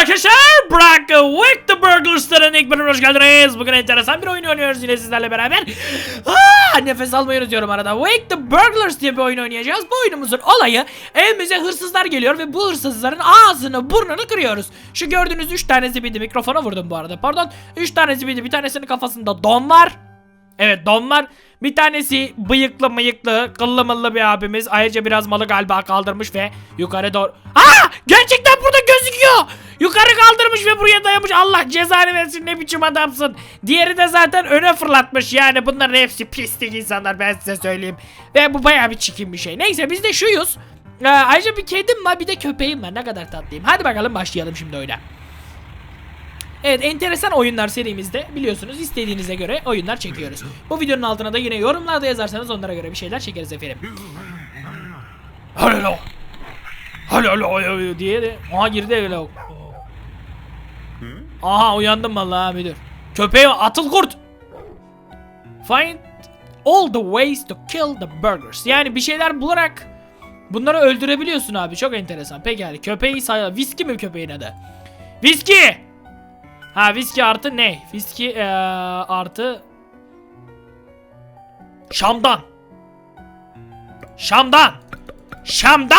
arkadaşlar. Bırak Wake the Burglars'ların ilk bölümüne hoş geldiniz. Bugün enteresan bir oyun oynuyoruz yine sizlerle beraber. Aa, nefes almayı unutuyorum arada. Wake the Burglars diye bir oyun oynayacağız. Bu oyunumuzun olayı evimize hırsızlar geliyor ve bu hırsızların ağzını burnunu kırıyoruz. Şu gördüğünüz 3 tane zibidi mikrofona vurdum bu arada pardon. 3 tane zibidi bir tanesinin kafasında don var. Evet don var. Bir tanesi bıyıklı mıyıklı kıllı mıllı bir abimiz. Ayrıca biraz malı galiba kaldırmış ve yukarı doğru. Aa! Gerçekten gözüküyor. Yukarı kaldırmış ve buraya dayamış. Allah cezanı versin ne biçim adamsın. Diğeri de zaten öne fırlatmış. Yani bunların hepsi pislik insanlar ben size söyleyeyim. Ve bu bayağı bir çirkin bir şey. Neyse biz de şuyuz. Ee, ayrıca bir kedim var bir de köpeğim var. Ne kadar tatlıyım. Hadi bakalım başlayalım şimdi oyuna. Evet enteresan oyunlar serimizde biliyorsunuz istediğinize göre oyunlar çekiyoruz. Bu videonun altına da yine yorumlarda yazarsanız onlara göre bir şeyler çekeriz efendim. Halo. Halo halo diye de aha girdi öyle. Aha uyandım vallahi müdür. Köpeğe atıl kurt. Find all the ways to kill the burgers. Yani bir şeyler bularak bunları öldürebiliyorsun abi. Çok enteresan. Pekala köpeği say viski mi köpeğin adı? Viski! Ha viski artı ne? Viski eee, artı Şam'dan. Şam'dan. Şam'da.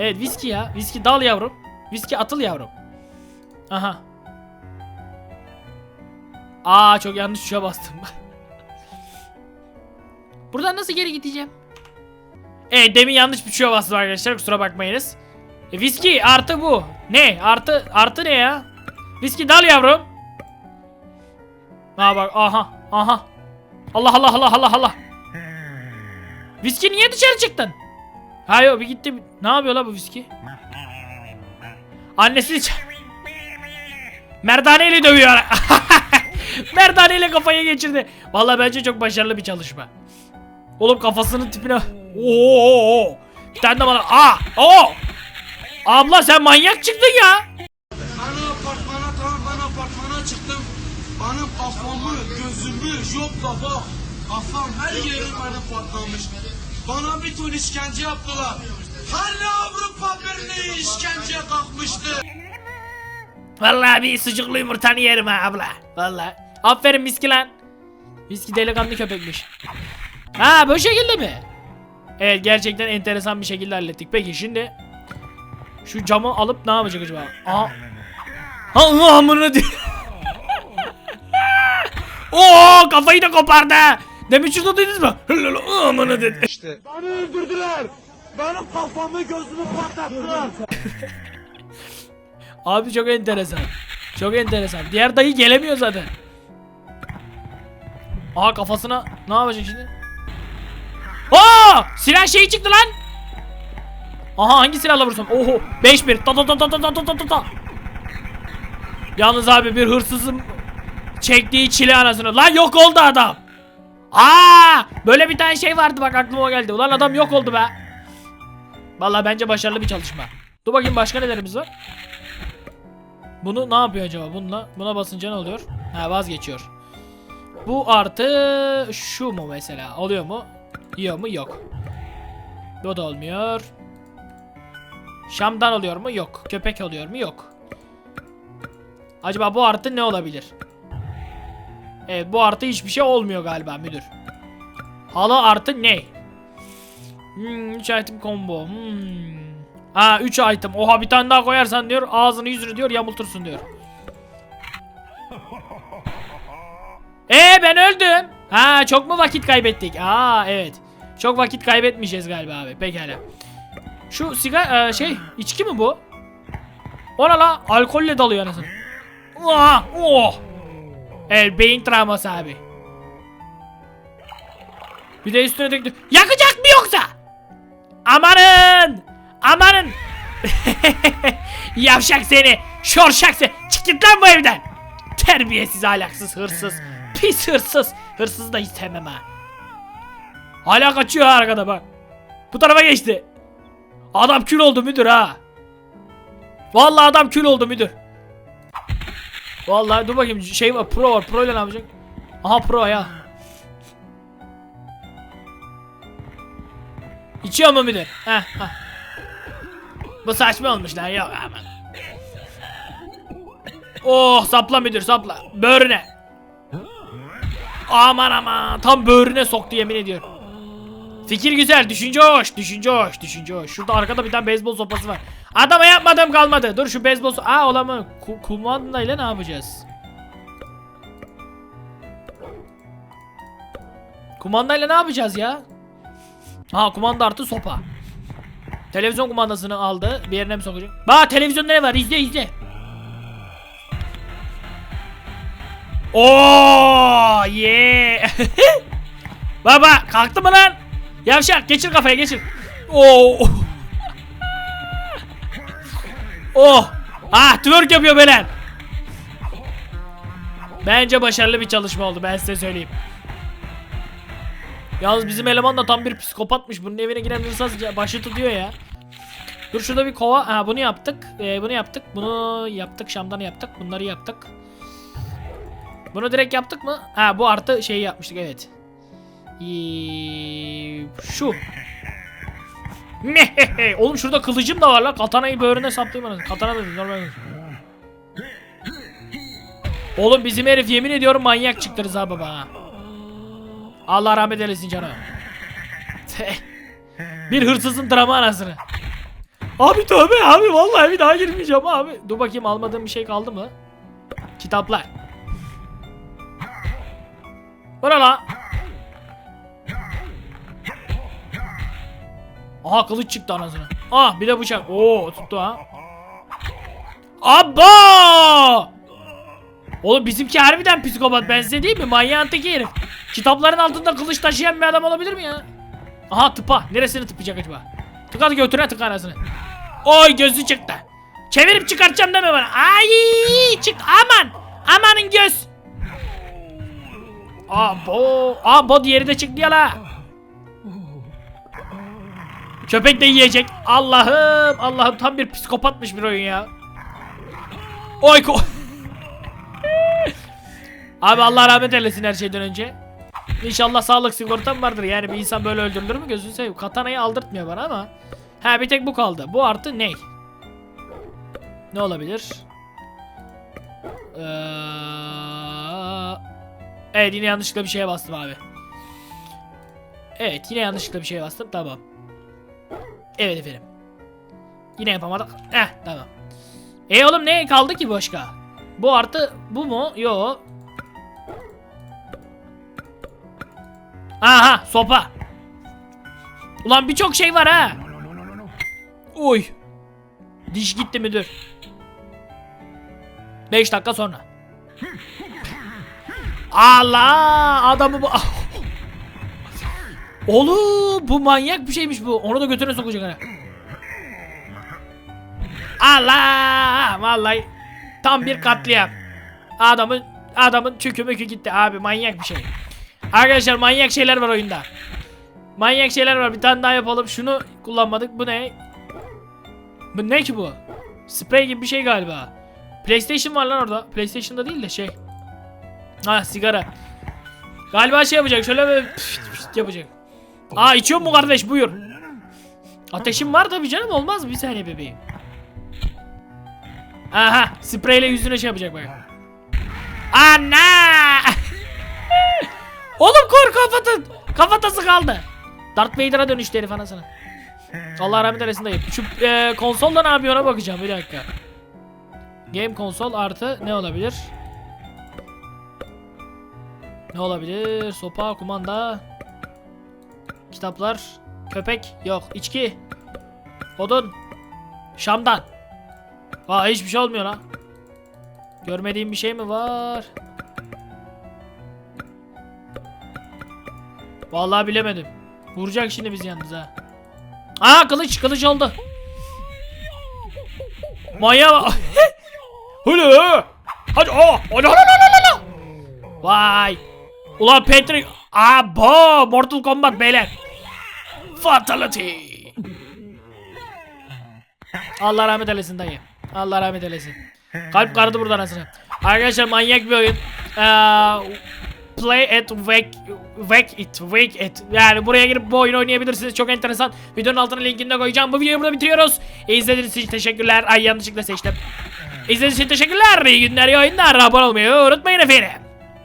Evet viski ya. Viski dal yavrum. Viski atıl yavrum. Aha. Aa çok yanlış tuşa bastım. Buradan nasıl geri gideceğim? Evet demin yanlış bir tuşa bastım arkadaşlar kusura bakmayınız. E, viski artı bu. Ne? Artı artı ne ya? Viski dal yavrum. Ha bak aha aha. Allah Allah Allah Allah Allah. Viski niye dışarı çıktın? Ha yok bir gitti. Ne yapıyor la bu viski? Annesi ç- Merdaneyle dövüyor. Merdaneyle kafayı geçirdi. Vallahi bence çok başarılı bir çalışma. Oğlum kafasının tipine. Oo! Bir tane de bana. Aa! Oo! Abla sen manyak çıktın ya. Ben apartmana tamam ben apartmana çıktım. Benim kafamı, gözümü, jopla bak. Kafam her yerim benim patlamış. Bana bir ton işkence yaptılar. Her Avrupa Birliği işkenceye kalkmıştı. Vallahi bir sucuklu yumurtanı yerim ha abla. Vallahi. Aferin miski lan. Miski delikanlı köpekmiş. Ha bu şekilde mi? Evet gerçekten enteresan bir şekilde hallettik. Peki şimdi şu camı alıp ne yapacak acaba? Aha. Allah amına di- Oo kafayı da kopardı. Demin şurada duydunuz mu? Amanı dedi. İşte. Beni öldürdüler. Benim kafamı gözümü patlattılar. Abi çok enteresan. Çok enteresan. Diğer dayı gelemiyor zaten. Aa kafasına ne yapacak şimdi? Oo! Silah şeyi çıktı lan. Aha hangi silahla vursam? Oho 5 1. Ta ta ta ta ta ta ta ta. Yalnız abi bir hırsızım çektiği çile anasını. Lan yok oldu adam. Aa! Böyle bir tane şey vardı bak aklıma geldi. Ulan adam yok oldu be. Vallahi bence başarılı bir çalışma. Dur bakayım başka nelerimiz var? Bunu ne yapıyor acaba? Bununla buna basınca ne oluyor? Ha vazgeçiyor. Bu artı şu mu mesela? Oluyor mu? Yiyor mu? Yok. Bu da olmuyor. Şam'dan oluyor mu? Yok. Köpek oluyor mu? Yok. Acaba bu artı ne olabilir? Evet bu artı hiçbir şey olmuyor galiba müdür. Halı artı ne? Hmm, 3 item combo. Hmm. Ha 3 item. Oha bir tane daha koyarsan diyor ağzını yüzünü diyor yamultursun diyor. Ee ben öldüm. Ha çok mu vakit kaybettik? Aa evet. Çok vakit kaybetmeyeceğiz galiba abi. Pekala. Şu sigara e, şey içki mi bu? Ona la alkolle dalıyor anasını. Oha, oh. El beyin travması abi. Bir de üstüne döktü. Yakacak mı yoksa? Amanın! Amanın! Yavşak seni! Şorşak seni! Çık git lan bu evden! Terbiyesiz ahlaksız hırsız! Pis hırsız! Hırsızı da hiç sevmem ha! Hala kaçıyor arkada bak! Bu tarafa geçti! Adam kül oldu müdür ha! Vallahi adam kül oldu müdür! Vallahi dur bakayım şey var pro var pro ile ne yapacak? Aha pro ya! İçiyor mu müdür? Heh, heh. Bu saçma olmuş lan yok aman. Oh sapla müdür sapla. Böğrüne. Aman aman tam böğrüne soktu yemin ediyorum. Fikir güzel, düşünce hoş, düşünce hoş, düşünce hoş. Şurada arkada bir tane beyzbol sopası var. Adama yapmadığım kalmadı. Dur şu beyzbol so- Aa olamı. Ku kumandayla ne yapacağız? Kumandayla ne yapacağız ya? Ha kumanda artı sopa. Televizyon kumandasını aldı. Bir yerine mi sokacak? Bak televizyonda ne var? İzle izle. Oo yeah. Baba kalktı mı lan? Yavşak geçir kafaya geçir. Oo. Oh. Ah twerk yapıyor beyler. Bence başarılı bir çalışma oldu ben size söyleyeyim. Yalnız bizim eleman da tam bir psikopatmış. Bunun evine giren hırsız başı tutuyor ya. Dur şurada bir kova. Ha bunu yaptık. Ee, bunu yaptık. Bunu yaptık. Şamdanı yaptık. Bunları yaptık. Bunu direkt yaptık mı? Ha bu artı şeyi yapmıştık evet. Şu. Oğlum şurada kılıcım da var la. Katanayı böğrüne saplayayım anasını. Katana dedim normal. Oğlum bizim herif yemin ediyorum manyak çıktı Rıza baba. Allah rahmet eylesin canım. bir hırsızın drama anasını. Abi tövbe abi vallahi bir daha girmeyeceğim abi. Dur bakayım almadığım bir şey kaldı mı? Kitaplar. Bana la. Aha kılıç çıktı anasını. Ah bir de bıçak. Oo tuttu ha. Abba! Oğlum bizimki harbiden psikopat ben size değil mi? Manyağın teki herif. Kitapların altında kılıç taşıyan bir adam olabilir mi ya? Aha tıpa. Neresini tıpayacak acaba? Tıkadı götüne tıka anasını. Oy gözü çıktı. Çevirip çıkartacağım deme bana. Ay çık aman. Amanın göz. Abo. Abo diğeri de çıktı ya la. Köpek de yiyecek. Allah'ım. Allah'ım tam bir psikopatmış bir oyun ya. Oy ko. Abi Allah rahmet eylesin her şeyden önce. İnşallah sağlık sigortam vardır. Yani bir insan böyle öldürülür mü gözünü seveyim. Katanayı aldırtmıyor bana ama. Ha bir tek bu kaldı. Bu artı ne? Ne olabilir? Ee... Evet yine yanlışlıkla bir şeye bastım abi. Evet yine yanlışlıkla bir şeye bastım. Tamam. Evet efendim. Yine yapamadık. Heh tamam. E oğlum ne kaldı ki başka? Bu artı bu mu? Yo. Aha sopa. Ulan birçok şey var ha. Oy. Diş gitti müdür. 5 dakika sonra. Allah adamı bu. Oğlum bu manyak bir şeymiş bu. Onu da götüne sokacak hani. Allah vallahi tam bir katliam. Adamın adamın çükü mükü gitti abi manyak bir şey. Arkadaşlar manyak şeyler var oyunda. Manyak şeyler var. Bir tane daha yapalım. Şunu kullanmadık. Bu ne? Bu ne ki bu? Sprey gibi bir şey galiba. PlayStation var lan orada. PlayStation'da değil de şey. Ha sigara. Galiba şey yapacak. Şöyle böyle pişt pişt yapacak. Aa içiyor mu kardeş? Buyur. Ateşim var tabii canım. Olmaz mı? Bir saniye bebeğim. Aha. Spreyle yüzüne şey yapacak bak. Ana! Oğlum kor kafatın. Kafatası kaldı. Darth Vader'a dönüştü herif anasını. Allah rahmet eylesin dayı. Şu e, konsolda ne yapıyor ona bakacağım bir dakika. Game konsol artı ne olabilir? Ne olabilir? Sopa, kumanda. Kitaplar. Köpek. Yok. içki. Odun. Şamdan. Aa hiçbir şey olmuyor lan. Görmediğim bir şey mi var? Vallahi bilemedim. Vuracak şimdi bizi yalnız ha. Aa kılıç kılıç oldu. Manya. Hulu. Hadi o. Vay. Ulan Patrick. Abo. Mortal Kombat beyler. Fatality. Allah rahmet eylesin dayı. Allah rahmet eylesin. Kalp kardı buradan anasını. Arkadaşlar manyak bir oyun. Ee, play it, wake, wake it, wake it. Yani buraya girip bu oyunu oynayabilirsiniz. Çok enteresan. Videonun altına linkini de koyacağım. Bu videoyu burada bitiriyoruz. İzlediğiniz için teşekkürler. Ay yanlışlıkla seçtim. İzlediğiniz için teşekkürler. İyi günler, iyi oyunlar. Abone olmayı unutmayın efendim.